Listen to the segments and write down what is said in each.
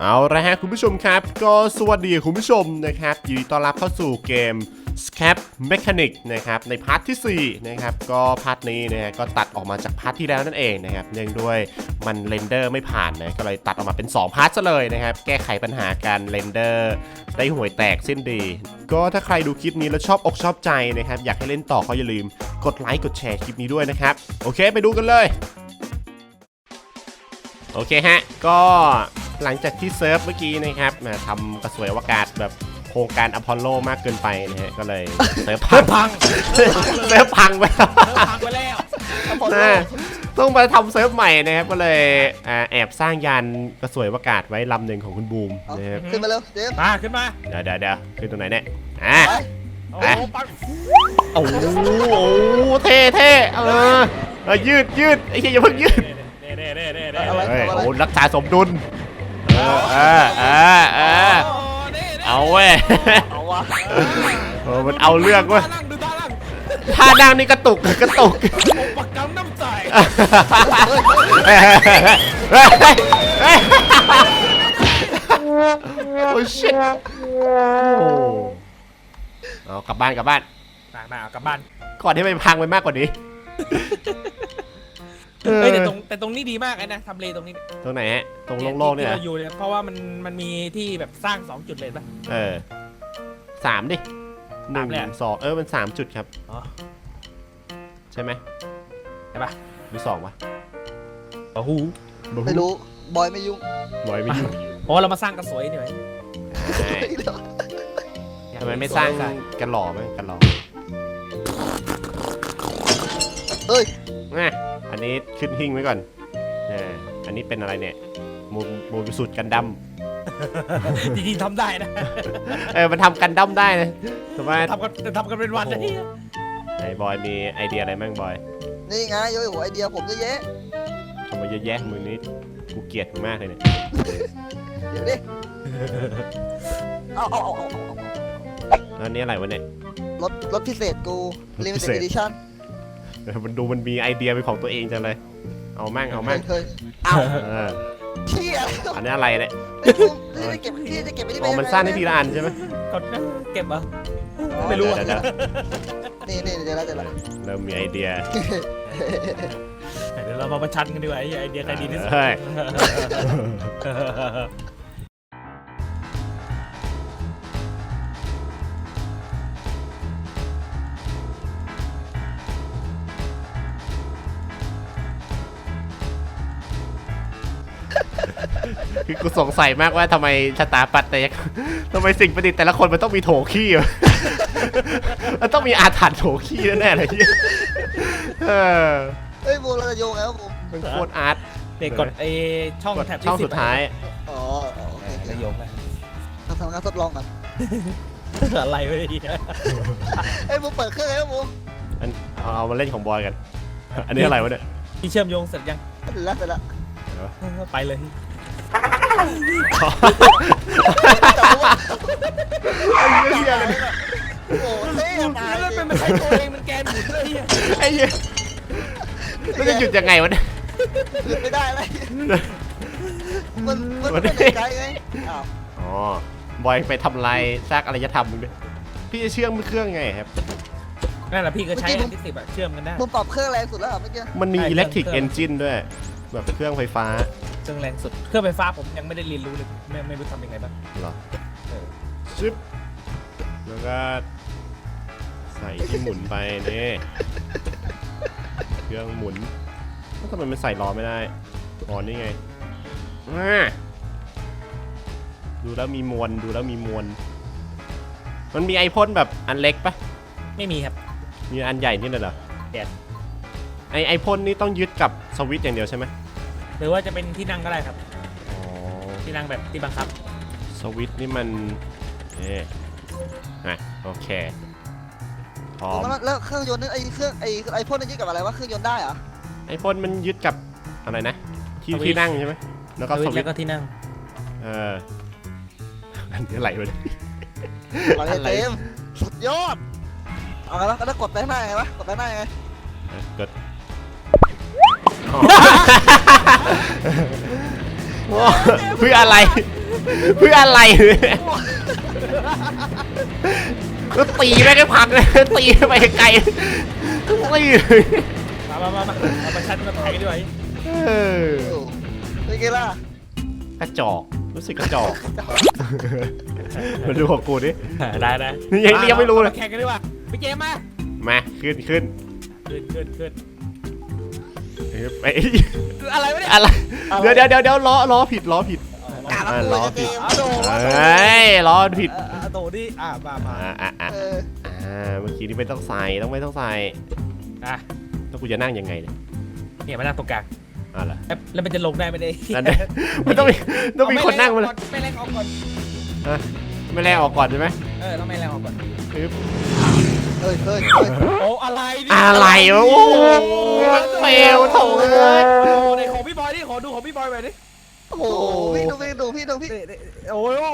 เอาละฮะคุณผู้ชมครับ ก็สวัสดีคุณผู้ชมนะครับยินดีต้อนรับเข้าสู่เกม Scap Mechanic นะครับในพาร์ทที่ 4 นะครับ ก็พาร์ทนี้นะฮะก็ตัดออกมาจากพาร์ทที่แล้วนั่นเองนะครับเนื่องด้วยมันเรนเดอร์ไม่ผ่านนะก็เลยตัดออกมาเป็น 2 พาร์ทซะเลยนะครับ แก้ไขปัญหาการเรนเดอร์ได้ห่วยแตกสิ้นดี ก็ถ้าใครดูคลิปนี้แล้วชอบอกชอบใจนะครับ อยากให้เล่นต่อก็อย่าลืมกดไลค์กดแชร์คลิปนี้ด้วยนะครับ โอเคไปดูกันเลย โอเคฮะก็ หลังจากที่เซิร์ฟเมื่อกี้นะครับมาทำกระสวยอวกาศแบบโครงการอพอลโลมากเกินไปนะฮะก็เลยเซิร์ฟพังพังเซิร์ฟพังไปแล้วพังไปแล้วอ่าต้องมาทำเซิร์ฟใหม่นะครับก็เลยอ่าแอบสร้างยานกระสวยอวกาศไว้ลำหนึ่งของคุณบูมนะครับขึ้นมาเร็วเจมส์มาขึ้นมาเดี๋ยวเดี๋ยวเดี๋ยวคือตรงไหนเนี่ยอะไปโอ้อะโหปังโอ้โหโอ้โหเท่เท่เออเออยืดยืดไอ้เหี้ยอย่าเพิ่งยืดเด้เด้เด้เด้เด้เฮ้ยโอ้โหรักษาสมดุล เออเออเออเออโอ้เด้เด้เอาเว้ยเอาวะเออมันเอาเรื่องเว้ยท่านั่งดูท่านั่งท่านั่งนี่กระตุกกระตุกโอ้ปักกำน้ำใจโอ้ชิตโอ้เอากลับบ้านกลับบ้านมามาเอากลับบ้านก่อนที่มันพังไปมากกว่านี้ เฮ้ยแต่ตรงแต่ตรงนี้ดีมากเลยนะทำเลตรงนี้ตรงไหนฮะ ตรงโล่งๆเนี่ยที่เหรอเราอยู่เนี่ยเพราะว่ามันมันมีที่แบบสร้างสองจุดเลยป่ะ เออสามดิหนึ่สามเลยงอะสองเออมันสามจุดครับ อ๋อ ใช่ไหมใช่ป่ะหรือสองวะโอ้โหไม่รู้ บอยไม่ยุ่งบอยไม่อยู่โอ้เรามาสร้างกระสวยนี่ไว้ใช่ทำไมไม่สร้างกันหล่อไหมกันหล่อเฮ้ยนะ อันนี้ขึ้นหิ้งไว้ก่อนอ่าอันนี้เป็นอะไรเนี่ยมูมูสุดกันดั้มจริงๆทำได้นะเออมันทำกันดั้มได้นะแต่ว่าทำกันทำกันเป็นวันนะที่ไอ้บอยมีไอเดียอะไรบ้างบอยนี่ไงโยโหไอเดียผมเยอะแยะทำมาเยอะแยะมือนี้กูเกลียดมึงมากเลยเนี่ยเดี๋ยวดิเอาเอาเอาเอาเอาแล้วอันนี้อะไรวะเนี่ยรถรถพิเศษกูรถพิ limited เศษ edition เออ มันดูมันมีไอเดียเป็นของตัวเองจังเลย เอามั่งเอามั่งเฮ้ยเอาเออเชี่ยอันนี้อะไรเนี่ยไอ้ภูมินี่จะเก็บที่จะเก็บไปที่อ๋อมันสร้างได้ทีละอันใช่ไหมกดนะเก็บเหรอไม่รู้เดี๋ยวเดี๋ยวนี่นี่เดี๋ยวแล้วเดี๋ยวแล้วเริ่มมีไอเดียเดี๋ยวเรามาประชันกันดีกว่าไอ้ไอเดียใครดีที่สุดเฮ้ย คือกูสงสัยมากว่าทำไมชะตาปัตย์แต่ยังทำไมสิ่งประดิษฐ์แต่ละคนมันต้องมีโถขี้วะมันต้องมีอาถรรพ์โถขี้แน่ๆเลยเนี่ยเออเฮ้ยบูมเราจะโยงแล้วบูมมันโคตรอาร์ตเด็กกดไอ้ช่องกดแท็บช่องสุดท้ายอ๋ออ๋อโอเคโอเคจะโยงเลยทำทำงานทดลองก่อนอะไรวะเนี่ยเฮ้ยบูมเปิดเครื่องแล้วบูมอันเอาเอามาเล่นของบอยกัน อันนี้อะไรวะเนี่ย พี่เชื่อมโยงเสร็จยังเสร็จแล้วเสร็จแล้วไปเลย โอ้โหเท่ตายแล้วจริเป็นมันใช้ตัวเองมันแกนหมุนเลยเหี้ยไอ้เหี้ยแล้วจะหยุดยังไงวะเนี่ยหยุดไม่ได้เลยมันมันมันเป็นไกลไงอ้าวอ๋อบอยไปทำลายซากอารยธรรมมึงด้วยพี่จะเชื่อมเครื่องไงครับ นั่นแหละพี่ก็ใช้อันที่สิบอะเชื่อมกันได้ มึงปรับเครื่องแรงสุดแล้วเหรอเมื่อกี้มันมี electric เอง engine ด้วย แบบเครื่องไฟฟ้า เครื่องแรงสุด เครื่องไฟฟ้าผมยังไม่ได้เรียนรู้เลยไม่ไม่รู้ทำยังไงบ้างเหรอเออชึบแล้วก็ใส่ที่หมุนไปนี่เครื่องหมุนแล้วทำไมมันใส่ล้อไม่ได้อ๋อนี่ไงอ่าดูแล้วมีมวลดูแล้วมีมวลมันมีไอพ่นแบบอันเล็กปะไม่มีครับมีอันใหญ่นี่เลยเหรอแดดไอไอพ่นนี่ต้องยึดกับสวิตช์อย่างเดียวใช่ไหม หรือว่าจะเป็นที่นั่งก็ได้ครับ อ๋อที่นั่งแบบที่บังคับ สวิตช์นี่มันเอ๊ะอะโอเคพร้อมแล้วแล้วเครื่องยนต์นี่ไอ้เครื่องไอ้ไอ้พ่นนี่ยึดกับอะไรวะเครื่องยนต์ได้เหรอไอพ่นมันยึดกับอะไรนะ ที่สวิตช์ ที่นั่งใช่ไหมแล้วก็สสวิตช์วิตแล้วช์ก็ที่นั่ง เอออันนี้อะไรวะเนี่ยเอาเลยอะไร เต็มสุดยอดเอาไงวะแล้วกดไปข้างหน้าไงวะกดไปข้างหน้าไงเออกดอ๋อโอ้ เพื่ออะไร เพื่ออะไรก็ตีแม่งให้พังเลยตีไปไกลตีมามามามาเอามาชันมาไทยด้วย เออเป็นไงล่ะกระจอกรู้สึกกระจอกมาดูของกูดิได้ได้ยังยังไม่รู้เลยแข่งกันดีกว่าพี่เจมมามาขึ้นขึ้นขึ้นขึ้นขึ้น เอ้ยไปอะไรวะเนี่ยอะไรเดี๋ยวเดี๋ยวเดี๋ยวเดี๋ยวล้อล้อผิดล้อผิดกาอ่าละล้อตัวผิดเกมเอาโดนเฮ้ยล้อผิดเออเออโดดดิอ่ามามาอ่าอ่าอ่าเอออ่าเมื่อกี้นี่ไม่ต้องใส่ต้องไม่ต้องใส่อะแล้วกูจะนั่งยังไงเนี่ยเนี่ยมานั่งตรงกลางอะเหรอแล้วแล้วมันจะลงได้ไหมเนี่ยนั่นเนี่ยมันต้องมีต้องมีคนนั่งมาเลยไม่แรงออกก่อนไม่แลกออกก่อนใช่ไหมเออต้องไม่แรงออกก่อนปึ๊บ เฮ้ยเฮ้ยเฮ้ยโอ้อะไรเนี่ยอะไรวะโอ้โหเฟลโถ่เอ้ยโอ้ในของพี่บอยดิขอดูของพี่บอยไปดิโอ้โหพี่ดูพี่ดูพี่ดูพี่นี่นี่โอ้ยโอ้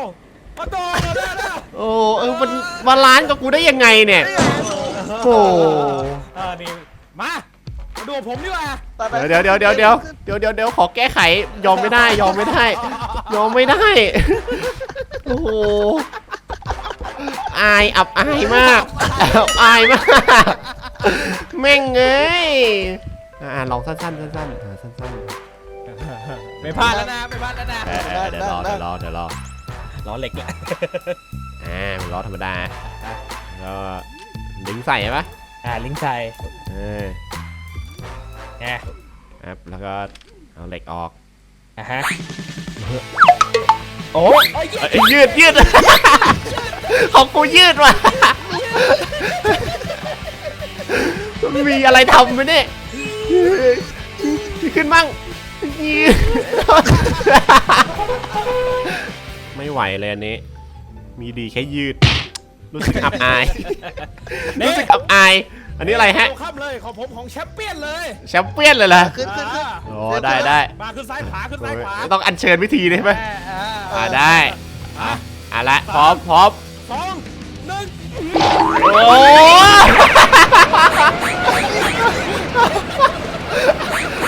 มาโดนได้แล้วโอ้เออมันบาลานซ์กับกูได้ยังไงเนี่ยนี่ไงโอ้เออนี่มามาดูผมดีกว่าไปไปเดี๋ยวเดี๋ยวเดี๋ยวเดี๋ยวเดี๋ยวเดี๋ยวเดี๋ยวขอแก้ไขยอมไม่ได้ยอมไม่ได้ ยอมไม่ได้โอ้โห อายอับอายมากอับอายมาก แม่งเอ้ยอ่าลองสั้นๆสั้นๆอ่าสั้นๆไม่พลาดแล้วนะไม่พลาดแล้วนะเออเออเดี๋ยวรอเดี๋ยวรอเดี๋ยวรอ ล้อเหล็กแหละอ่าเป็นล้อธรรมดาแล้วก็ดึงใส่ใช่ปะอ่าลิงก์ชัยเออไงครับแล้วก็เอาเหล็กออกอะฮะโอ้ยเอ้ยเอ้ยยืดยืด ของกูยืดว่ะมีอะไรทำไหมเนี่ยขึ้นมั่งยืดไม่ไหวเลยอันนี้ มีดีแค่ยืด รู้สึกอับอาย รู้สึกอับอาย อันนี้อะไรฮะเข้าครับเลยของผมของแชมเปี้ยนเลยแชมเปี้ยนเลยเหรอขึ้นขึ้นขึ้นโอ้ได้ได้มาขึ้นซ้ายขวาขึ้นซ้ายขวาต้องอัญเชิญวิธีได้ไหมอ่าอ่าได้อะอะละพร้อมพร้อม สองหนึ่งโอ้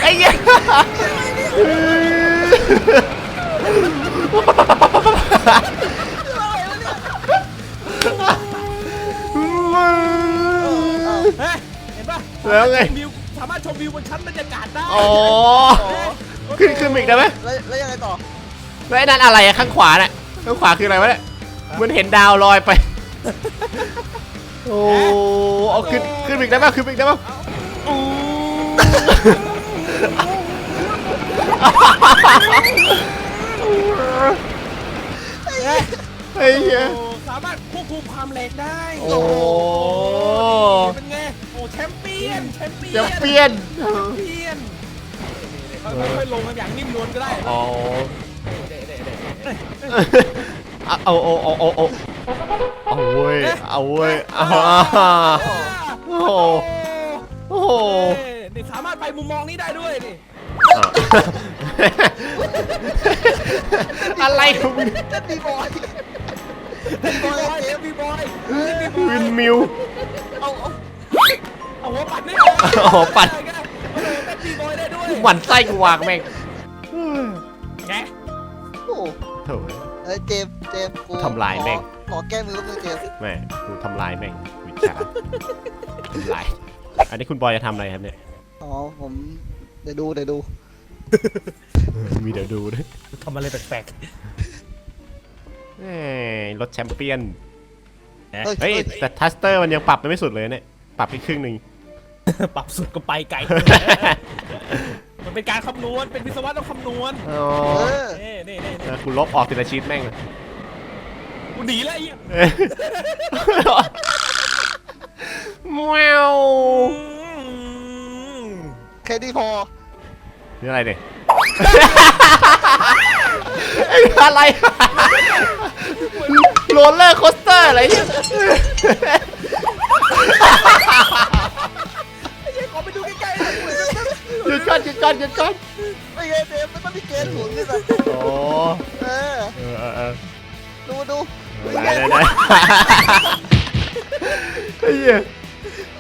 ไอ้เหี้ยเฮ้ยเห็นปะแล้วไง วิวสามารถชมวิวบนชั้นบรรยากาศได้อ๋อ ขึ้นขึ้นมาอีกได้ไหมแล้วแล้วยังไงต่อ แล้วไอ้นั่นอะไรอะข้างขวาน่ะข้างขวาคืออะไรวะเนี่ยเห มันเห็นดาวลอยไป โอ้เอาขึ้นขึ้นมาอีกได้ปะขึ้นมาอีกได้ปะไอ้เหี้ยโอ้สามารถควบคุมความแรงได้ โอ้เป็นไง โอ้แชมเปี้ยน แชมเปี้ยนจะเปลี่ยน แชมเปี้ยนค่อยๆลงกันอย่างนิ่มนวลก็ได้ อ๋อ เด็ดๆเอาเอาเอาเอาเอาเอาเว้ยเอาเว้ยอ่าๆโอ้โหโอ้โหเอ้ยนี่สามารถไปมุมมองนี้ได้ด้วยนี่อะไรของมึงเต้นบีบอยบีบอยเจมบีบอยบีบอยวินมิวเอาเอาเอาหัวปัดนี่เอาหัวปัดเออเป็นบีบอยได้ด้วยหมันไส้กูวางแม่งไงโอ้โถ่ เอ้ยเจมส์เจมส์กูทำลายแม่ง ขอขอแก้มือแป๊บนึงเจมส์แม่กูทำลายแม่งวิชาทำลาย อันนี้คุณบอยจะทำอะไรครับเนี่ย อ๋อผมเดี๋ยวดูเดี๋ยวดูมีเดี๋ยวดูด้วยทำอะไรแปลกแหมรถแชมเปี้ยนๆเฮ้ยเฮ้ยแต่ทัสเตอร์มันยังปรับไปไม่สุดเลยเนี่ย ปรับไปครึ่งหนึ่ง ปรับสุดก็ไปไกล มันเป็นการคำนวณ เป็นวิศวะต้องคำนวณอ๋อเออนี่นี่นี่เออคุณลบออกทีละชีตแม่งเลยกูหนีแล้วไอ้เหี้ยเอ้ยแมวแค่นี้พอ นี่อะไรเนี่ยไอ้อะไรโรลเลอร์โคสเตอร์อะไรเนี่ย ยุดก่อนหยุดก่อนหยุดก่อนไม่ไงเจมส์มันต้องมีเกณฑ์หมุนด้วยนะโอ้เออ เออเออเออดูดูได้ได้ได้ไอ้เหี้ย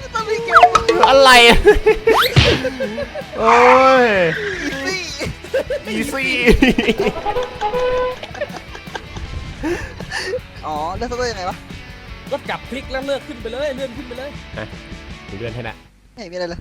มันต้องมีเกณฑ์หมุนอะไร โอ้ยอีซี่อีซี่อ๋อเล่นซัตเตอร์ยังไงวะก็จับคลิกแล้วเลื่อนขึ้นไปเลยเลื่อนขึ้นไปเลยดูเลื่อนให้นะไม่เห็นมีอะไรเลย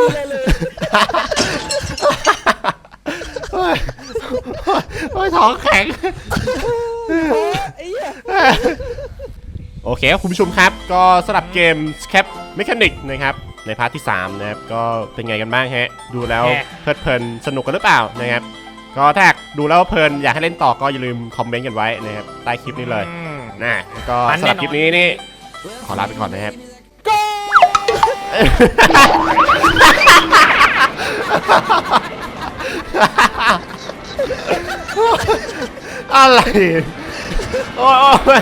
ไม่เห็นมีอะไรเลยเฮ้ยเฮ้ยท้องแข็งโอ้ไอ้เหี้ยโอเคครับคุณผู้ชมครับ ก็สำหรับเกม Scap Mechanic นะครับ ในพาร์ทที่ 3 นะครับ ก็เป็นไงกันบ้างฮะ ดูแล้วเพลิดเพลินสนุกกันหรือเปล่านะครับ ก็ถ้าดูแล้วเพลินอยากให้เล่นต่อก็อย่าลืมคอมเมนต์กันไว้นะครับ ใต้คลิปนี้เลยอืม นะแล้วก็สำหรับคลิปนี้นี่ขอลาไปก่อนนะครับ อะไรโอ้ย